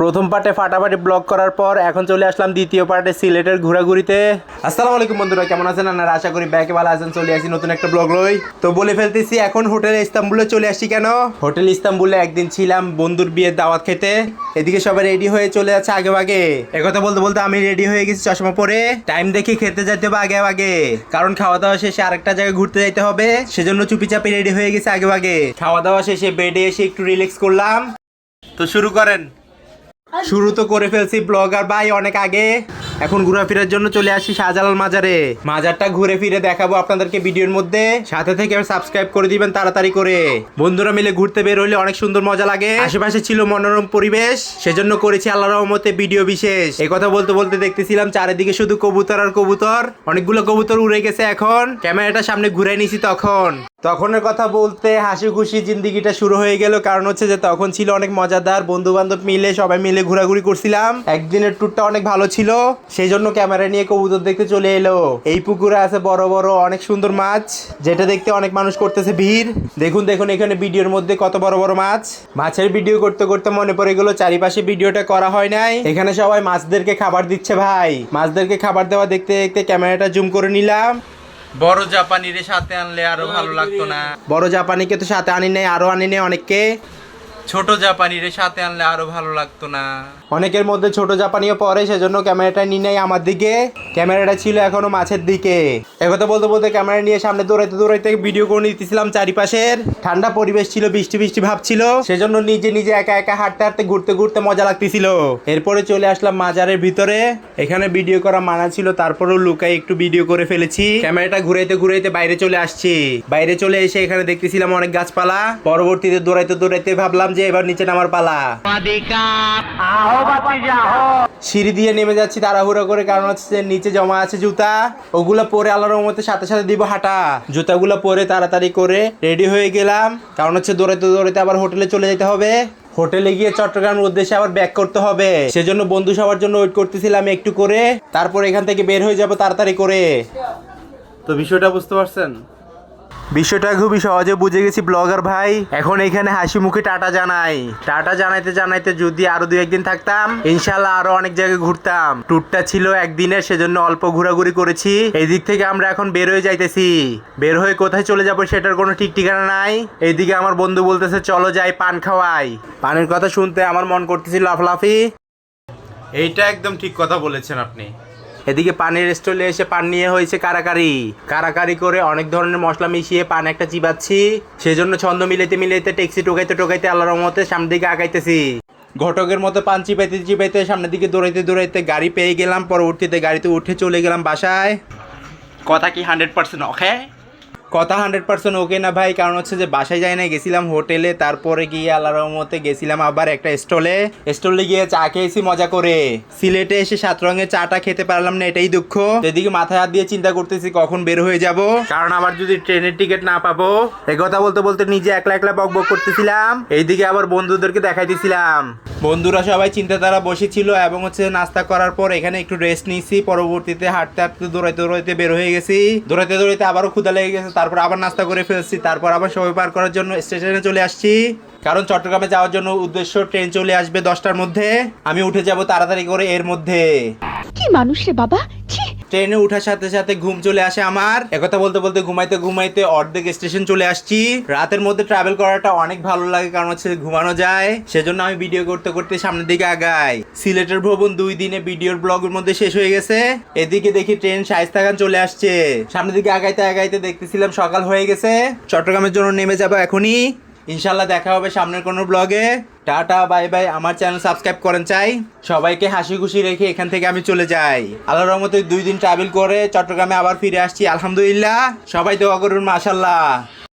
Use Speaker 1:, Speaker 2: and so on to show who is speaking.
Speaker 1: প্রথম পার্টে ফাটাফাটি ব্লগ করার পর এখন চলে আসলাম দ্বিতীয় পার্টে সিলেটের ঘোরাঘুরিতে। আসসালামু আলাইকুম বন্ধুরা কেমন আছেন? আপনারা আশা করি ব্যাকে ভালো আছেন চলে আসি নতুন একটা ব্লগ লই। তো বলে ফেলতেছি এখন হোটেল ইস্তাম্বুলে চলে আসছি কেন? হোটেল ইস্তাম্বুলে একদিন ছিলাম বন্ধুর বিয়ের দাওয়াত খেতে। এদিকে সবাই রেডি হয়ে চলে যাচ্ছে আগে আগে একথা বলতে বলতে আমি রেডি হয়ে গেছি চশমা পরে। টাইম দেখে খেতে যেতে হবে আগে আগে কারণ খাওয়া দাওয়া শেষে আরেকটা জায়গায় ঘুরতে যাইতে হবে। সেজন্য চুপি চাপি রেডি হয়ে গেছে আগে আগে খাওয়া দাওয়া শেষে বেডে এসে একটু রিল্যাক্স করলাম। তো শুরু করেন। শুরু তো করে ফেলছি ব্লগার ভাই অনেক আগে। এখন ঘোরাফেরার জন্য চলে আসি শাহজালাল মাজারে। মাজারটা ঘুরে ফিরে দেখাবো আপনাদেরকে ভিডিওর মধ্যে। সাথে থেকে সাবস্ক্রাইব করে দিবেন তাড়াতাড়ি করে। বন্ধুরা মিলে ঘুরতে বের হলে অনেক সুন্দর মজা লাগে। আশেপাশে ছিল মনোরম পরিবেশ। সেজন্য করেছি আল্লাহ রহমতে ভিডিও বিশেষ। এই কথা বলতে বলতে দেখতেছিলাম চারিদিকে শুধু কবুতর আর কবুতর। অনেকগুলো কবুতর উড়ে গেছে এখন। ক্যামেরাটা সামনে ঘুরে নিছি তখন। তখনের কথা বলতে হাসি খুশি জিন্দিগিটা শুরু হয়ে গেল। কারণ হচ্ছে যে তখন ছিল অনেক মজাদার বন্ধু বান্ধব মিলে সবাই মিলে ঘোরাঘুরি করছিলাম। একদিনের ট্যুরটা অনেক ভালো ছিল সেই জন্য ক্যামেরা নিয়ে কবুতর দেখতে চলে এলো। এই পুকুরে আছে বড় বড় অনেক সুন্দর মাছ, যেটা দেখতে অনেক মানুষ করতেছে ভিড়। দেখুন দেখুন, এখানে ভিডিওর মধ্যে কত বড় বড় মাছ। মাছের ভিডিও করতে করতে মনে পড়ে গেলো চারিপাশে ভিডিওটা করা হয় নাই। এখানে সবাই মাছদেরকে খাবার দিচ্ছে ভাই। মাছদেরকে খাবার দেওয়া দেখতে দেখতে ক্যামেরাটা জুম করে নিলাম।
Speaker 2: বড় জাপানিরে সাথে আনলে আরও ভালো লাগতো না।
Speaker 1: বড় জাপানিকে তো সাথে আনি নাই আরও আনি নাই অনেককে।
Speaker 2: ছোট জাপানিরে সাথে আনলে আরও ভালো লাগতো না।
Speaker 1: অনেকের মধ্যে ছোট জাপানিও পরে, সেজন্য ক্যামেরাটা নিয়ে নেয় আমার দিকে। ক্যামেরাটা ছিল এখনও মাছের দিকে। একথা বলতে বলতে ক্যামেরা নিয়ে সামনে দৌড়াইতে দৌড়াইতে ভিডিও করে নিতেছিলাম চারিপাশের। ঠান্ডা পরিবেশ ছিল, বৃষ্টি বৃষ্টি ভাব ছিল। সেজন্য নিজে নিজে একা একা হাঁটতে হাঁটতে ঘুরতে ঘুরতে মজা লাগতেছিল। এরপরে চলে আসলাম মাজারের ভিতরে। এখানে ভিডিও করা মানা ছিল, তারপরেও লুকাই একটু ভিডিও করে ফেলেছি। ক্যামেরাটা ঘুরাইতে ঘুরাইতে বাইরে চলে আসছি। বাইরে চলে এসে এখানে দেখতেছিলাম অনেক গাছপালা। পরবর্তীতে দৌড়াইতে দৌড়াইতে ভাবলাম যে এবার নিচে নামার পালা। সিঁড়ি দিয়ে নেমে যাচ্ছি তাড়াহুড়ো করে, কারণ হচ্ছে নিচে জমা আছে জুতা। ওগুলো পরে আল্লাহর রহমতের সাথে সাথে দিব হাঁটা। জুতাগুলো পরে তাড়াতাড়ি করে রেডি হয়ে গেলাম। কারণ হচ্ছে দৌড়াতে দৌড়াতে আবার হোটেলে চলে যেতে হবে। হোটেলে গিয়ে চট্টগ্রামের উদ্দেশ্যে আবার ব্যাক করতে হবে। সেজন্য বন্ধু সবার জন্য ওয়েট করতেছিলাম একটু করে। তারপর এখান থেকে বের হয়ে যাব তাড়াতাড়ি করে।
Speaker 2: তো বিষয়টা বুঝতে পারছেন?
Speaker 1: বিষয়টা খুবই সহজে বুঝে গেছি, ব্লগার ভাই। এখন এখানে হাসি মুখে টাটা জানাই। টাটা জানাইতে জানাইতে যদি আরও দুই একদিন থাকতাম, ইনশাল্লাহ আরও অনেক জায়গায় ঘুরতাম। ট্যুরটা ছিল একদিনের, সেজন্য অল্প ঘোরাঘুরি করেছি। এই দিক থেকে আমরা এখন বের হয়ে যাইতেছি। বের হয়ে কোথায় চলে যাব সেটার কোনো ঠিক ঠিকানা নাই। এইদিকে আমার বন্ধু বলতেছে, চলো যাই পান খাওয়াই। পানের কথা শুনতে আমার মন করতেছিল লাফলাফি।
Speaker 2: এইটা একদম ঠিক কথা বলেছেন আপনি।
Speaker 1: এদিকে পানের স্টলে এসে পান নিয়ে হয়েছে কারাকারি। কারাকারি করে অনেক ধরনের মশলা মিশিয়ে পান একটা চিবাচ্ছি। সেজন্য ছন্দ মিলাইতে মিলাইতে ট্যাক্সি টোকাইতে টোকাইতে আল্লাহর রহমতে সামনের দিকে আগাইতেছি। ঘটকের মতো পান চিপাইতে চিপাইতে সামনের দিকে দৌড়াইতে দৌড়াইতে গাড়ি পেয়ে গেলাম। পরবর্তীতে গাড়িতে উঠে চলে গেলাম বাসায়।
Speaker 2: কথা কি হান্ড্রেড পার্সেন্ট ওকে
Speaker 1: কথা হান্ড্রেড পার্সেন্ট ওকে না ভাই, কারণ হচ্ছে যে বাসায় যাই না গেছিলাম হোটেলে, তারপরে গিয়ে আল্লাহ রহমতে গেছিলাম আবার একটা স্টলে স্টলে গিয়ে চা খেয়েছি, মজা করে। সিলেটে এসে সাত রঙের চাটা খেতে পারলাম না, এটাই দুঃখ। এদিকে মাথায় হাত দিয়ে চিন্তা করতেছি, কখন বের হয়ে যাব। কারণ আবার যদি ট্রেনের টিকিট না পাবো এই কথা বলতে বলতে নিজে একলা একলা বক বক করতেছিলাম। এইদিকে আবার বন্ধুদেরকে দেখাইতেছিলাম। বন্ধুরা সবাই চিন্তাধারা বসেছিল এবং হচ্ছে নাস্তা করার পর এখানে একটু রেস্ট নিয়েছি। পরবর্তীতে হাঁটতে হাঁটতে দৌড়াইতে দৌড়াইতে বের হয়ে গেছি। দৌড়াইতে দৌড়াইতে আবারও ক্ষুদা লেগে গেছে। তারপর আবার নাস্তা করে ফেলছি। তারপর আবার সময় পার করার জন্য স্টেশনে চলে আসছি। কারণ চট্টগ্রামে যাওয়ার জন্য উদ্দেশ্য ট্রেন চলে আসবে দশটার মধ্যে। আমি উঠে যাব তাড়াতাড়ি করে এর মধ্যে।
Speaker 3: কি মানুষ রে বাবা? ছি
Speaker 1: ট্রেনে ওঠার সাথে সাথে ঘুম চলে আসে আমার। একথা বলতে বলতে ঘুমাইতে ঘুমাইতে অর্ধেক স্টেশন চলে আসছি। রাতের মধ্যে ট্রাভেল করাটা অনেক ভালো লাগে, কারণ হচ্ছে ঘুমানো যায়। সেজন্য আমি ভিডিও করতে করতে সামনের দিকে আগাই। সিলেটের ভ্রমণ দুই দিনে ভিডিওর ব্লগের মধ্যে শেষ হয়ে গেছে। এদিকে দেখি ট্রেন শাইস্তা খান চলে আসছে। সামনের দিকে আগাইতে আগাইতে দেখতেছিলাম সকাল হয়ে গেছে। চট্টগ্রামের জন্য নেমে যাব এখনই। ইনশাল্লাহ দেখা হবে সামনের কোনো ব্লগে টাটা, বাই বাই। আমার চ্যানেল সাবস্ক্রাইব করেন, চাই। সবাইকে হাসি খুশি রেখে এখান থেকে আমি চলে যাই। আল্লাহর রহমতে দুই দিন ট্রাভেল করে চট্টগ্রামে আবার ফিরে আসছি, আলহামদুলিল্লাহ। সবাই দোয়া করুন মাশাল্লাহ